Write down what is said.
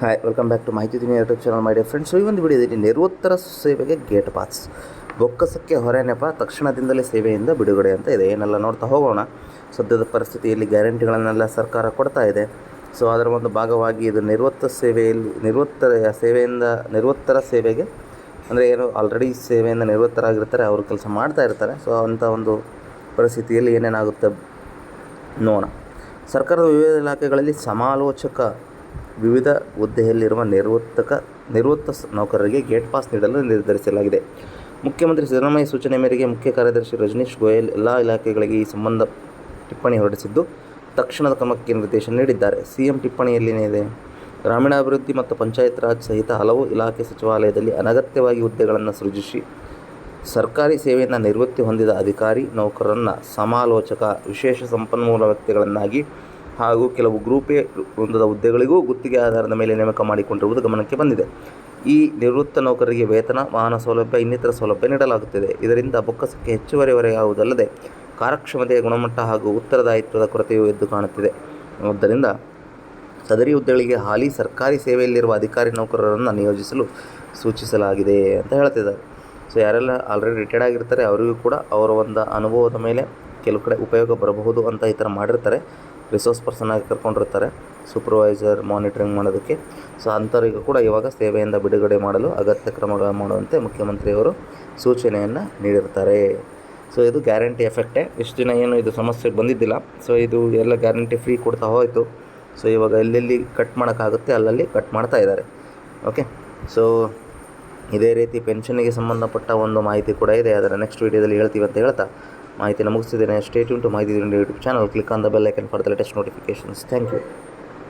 Hi welcome back to ಮಾಹಿತಿ ದಿನ YouTube channel ಮಾಡಿ ಫ್ರೆಂಡ್ಸ್ ಈ ಒಂದು ವಿಡಿಯೋದಲ್ಲಿ ನಿರುತ್ತರ ಸೇವೆಗೆ ಗೇಟ್ ಪಾಸ್ ಬೊಕ್ಕಸಕ್ಕೆ ಹೊರೆ ನೆಪ, ತಕ್ಷಣದಿಂದಲೇ ಸೇವೆಯಿಂದ ಬಿಡುಗಡೆ ಅಂತ ಇದೆ. ಏನೆಲ್ಲ ನೋಡ್ತಾ ಹೋಗೋಣ. ಸದ್ಯದ ಪರಿಸ್ಥಿತಿಯಲ್ಲಿ ಗ್ಯಾರಂಟಿಗಳನ್ನೆಲ್ಲ ಸರ್ಕಾರ ಕೊಡ್ತಾ ಇದೆ. ಸೊ ಅದರ ಒಂದು ಭಾಗವಾಗಿ ಇದು ನಿವೃತ್ತ ಸೇವೆಯಲ್ಲಿ ನಿವೃತ್ತರ ಸೇವೆಯಿಂದ ನಿವೃತ್ತರ ಸೇವೆಗೆ, ಅಂದರೆ ಏನು ಆಲ್ರೆಡಿ ಸೇವೆಯಿಂದ ನಿವೃತ್ತರಾಗಿರ್ತಾರೆ ಅವರು ಕೆಲಸ ಮಾಡ್ತಾ ಇರ್ತಾರೆ. ಸೊ ಅಂಥ ಒಂದು ಪರಿಸ್ಥಿತಿಯಲ್ಲಿ ಏನೇನಾಗುತ್ತೆ, ನೋಡೋಣ. ಸರ್ಕಾರದ ವಿವಿಧ ಇಲಾಖೆಗಳಲ್ಲಿ ಸಮಾಲೋಚಕ ವಿವಿಧ ಹುದ್ದೆಯಲ್ಲಿರುವ ನಿವೃತ್ತಕ, ನಿವೃತ್ತ ನೌಕರರಿಗೆ ಗೇಟ್ ಪಾಸ್ ನೀಡಲು ನಿರ್ಧರಿಸಲಾಗಿದೆ. ಮುಖ್ಯಮಂತ್ರಿ ಸಿದ್ದರಾಮಯ್ಯ ಸೂಚನೆ ಮೇರೆಗೆ ಮುಖ್ಯ ಕಾರ್ಯದರ್ಶಿ ರಜನೀಶ್ ಗೋಯಲ್ ಎಲ್ಲ ಇಲಾಖೆಗಳಿಗೆ ಈ ಸಂಬಂಧ ಟಿಪ್ಪಣಿ ಹೊರಡಿಸಿದ್ದು, ತಕ್ಷಣದ ಕ್ರಮಕ್ಕೆ ನಿರ್ದೇಶನ ನೀಡಿದ್ದಾರೆ. ಸಿಎಂ ಟಿಪ್ಪಣಿಯಲ್ಲಿ ಏನಿದೆ ಗ್ರಾಮೀಣಾಭಿವೃದ್ಧಿ ಮತ್ತು ಪಂಚಾಯತ್ ರಾಜ್ ಸಹಿತ ಹಲವು ಇಲಾಖೆ ಸಚಿವಾಲಯದಲ್ಲಿ ಅನಗತ್ಯವಾಗಿ ಹುದ್ದೆಗಳನ್ನು ಸೃಜಿಸಿ, ಸರ್ಕಾರಿ ಸೇವೆಯನ್ನು ನಿವೃತ್ತಿ ಹೊಂದಿದ ಅಧಿಕಾರಿ, ನೌಕರರನ್ನು ಸಮಾಲೋಚಕ, ವಿಶೇಷ ಸಂಪನ್ಮೂಲ ವ್ಯಕ್ತಿಗಳನ್ನಾಗಿ ಹಾಗೂ ಕೆಲವು ಗ್ರೂಪ್ ಎ ವೃಂದದ ಹುದ್ದೆಗಳಿಗೂ ಗುತ್ತಿಗೆ ಆಧಾರದ ಮೇಲೆ ನೇಮಕ ಮಾಡಿಕೊಂಡಿರುವುದು ಗಮನಕ್ಕೆ ಬಂದಿದೆ. ಈ ನಿವೃತ್ತ ನೌಕರರಿಗೆ ವೇತನ, ವಾಹನ ಸೌಲಭ್ಯ, ಇನ್ನಿತರ ಸೌಲಭ್ಯ ನೀಡಲಾಗುತ್ತಿದೆ. ಇದರಿಂದ ಬೊಕ್ಕಸಕ್ಕೆ ಹೆಚ್ಚುವರಿ ಹೊರೆಯಾಗುವುದಲ್ಲದೆ ಕಾರ್ಯಕ್ಷಮತೆಯ ಗುಣಮಟ್ಟ ಹಾಗೂ ಉತ್ತರದಾಯಿತ್ವದ ಕೊರತೆಯೂ ಎದ್ದು ಕಾಣುತ್ತಿದೆ. ಆದ್ದರಿಂದ ಸದರಿ ಹುದ್ದೆಗಳಿಗೆ ಹಾಲಿ ಸರ್ಕಾರಿ ಸೇವೆಯಲ್ಲಿರುವ ಅಧಿಕಾರಿ ನೌಕರರನ್ನು ನಿಯೋಜಿಸಲು ಸೂಚಿಸಲಾಗಿದೆ ಅಂತ ಹೇಳ್ತಿದ್ದಾರೆ. ಸೊ, ಯಾರೆಲ್ಲ ಆಲ್ರೆಡಿ ರಿಟೈರ್ಡ್ ಆಗಿರ್ತಾರೆ, ಅವರಿಗೂ ಕೂಡ ಅವರ ಒಂದು ಅನುಭವದ ಮೇಲೆ ಕೆಲವು ಕಡೆ ಉಪಯೋಗ ಬರಬಹುದು ಅಂತ ಈ ಥರ ಮಾಡಿರ್ತಾರೆ. ರಿಸೋರ್ಸ್ ಪರ್ಸನ್ ಆಗಿ ಕರ್ಕೊಂಡಿರ್ತಾರೆ ಸೂಪರ್ವೈಸರ್ ಮಾನಿಟರಿಂಗ್ ಮಾಡೋದಕ್ಕೆ. ಸೊ ಅಂಥವರಿಗೂ ಕೂಡ ಇವಾಗ ಸೇವೆಯಿಂದ ಬಿಡುಗಡೆ ಮಾಡಲು ಅಗತ್ಯ ಕ್ರಮಗಳು ಮಾಡುವಂತೆ ಮುಖ್ಯಮಂತ್ರಿಯವರು ಸೂಚನೆಯನ್ನು ನೀಡಿರ್ತಾರೆ. ಸೊ ಇದು ಗ್ಯಾರಂಟಿ ಎಫೆಕ್ಟೇ ಇಷ್ಟು ದಿನ ಏನು ಇದು ಸಮಸ್ಯೆ ಬಂದಿದ್ದಿಲ್ಲ. ಸೊ ಇದು ಎಲ್ಲ ಗ್ಯಾರಂಟಿ ಫ್ರೀ ಕೊಡ್ತಾ ಹೋಯಿತು. ಸೊ ಇವಾಗ ಎಲ್ಲೆಲ್ಲಿ ಕಟ್ ಮಾಡೋಕ್ಕಾಗುತ್ತೆ ಅಲ್ಲಲ್ಲಿ ಕಟ್ ಮಾಡ್ತಾ ಇದ್ದಾರೆ. ಓಕೆ ಸೊ ಇದೇ ರೀತಿ ಪೆನ್ಷನ್ಗೆ ಸಂಬಂಧಪಟ್ಟ ಒಂದು ಮಾಹಿತಿ ಕೂಡ ಇದೆ. ಅದರ ನೆಕ್ಸ್ಟ್ ವೀಡಿಯೋದಲ್ಲಿ ಹೇಳ್ತೀವಿ ಅಂತ ಹೇಳ್ತಾ. ಮಾಹಿತಿನ ಮುಗಿಸ್ತಿದ್ದೇನೆ ಸ್ಟೇಟ್ ಟು ಮಾಹಿತಿ YouTube channel click on the bell icon for the latest notifications thank you